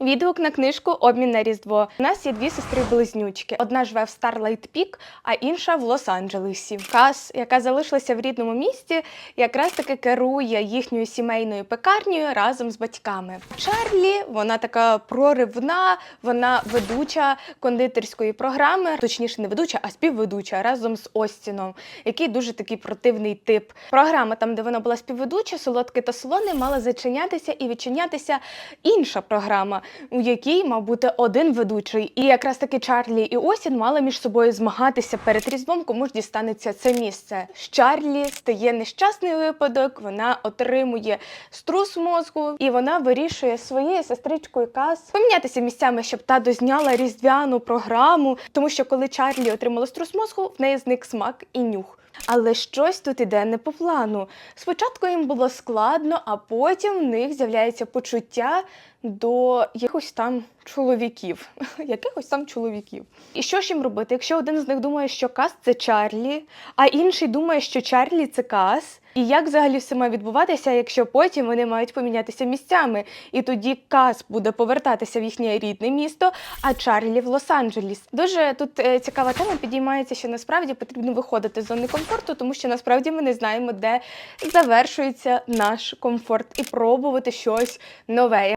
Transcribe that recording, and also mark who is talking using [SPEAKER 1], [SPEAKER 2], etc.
[SPEAKER 1] Відгук на книжку Обмін на Різдво. У нас є дві сестри-близнючки. Одна живе в Старлайт Пік, а інша в Лос-Анджелесі. Кас, яка залишилася в рідному місті, якраз таки керує їхньою сімейною пекарнею разом з батьками. Чарлі, вона така проривна, вона ведуча кондитерської програми, точніше, не ведуча, а співведуча разом з Остіном, який дуже такий противний тип. Програма, там, де вона була співведуча, солодке та солоне, мала зачинятися і відчинятися інша програма, у якій мав бути один ведучий. І якраз таки Чарлі і Остін мали між собою змагатися перед різдвом, кому ж дістанеться це місце. З Чарлі стає нещасний випадок, вона отримує струс мозку, і вона вирішує своєю сестричкою Кас помінятися місцями, щоб та дозняла різдвяну програму, тому що коли Чарлі отримала струс мозку, в неї зник смак і нюх. Але щось тут іде не по плану. Спочатку їм було складно, а потім в них з'являється почуття до якихось там чоловіків. Якихось там чоловіків. І що ж їм робити? Якщо один з них думає, що Кас це Чарлі, а інший думає, що Чарлі це Кас. І як взагалі все має відбуватися, якщо потім вони мають помінятися місцями? І тоді Кас буде повертатися в їхнє рідне місто, а Чарлі в Лос-Анджелес. Дуже тут е, цікава тема підіймається, що насправді потрібно виходити з зони комфорту, тому що насправді ми не знаємо, де завершується наш комфорт, і пробувати щось нове.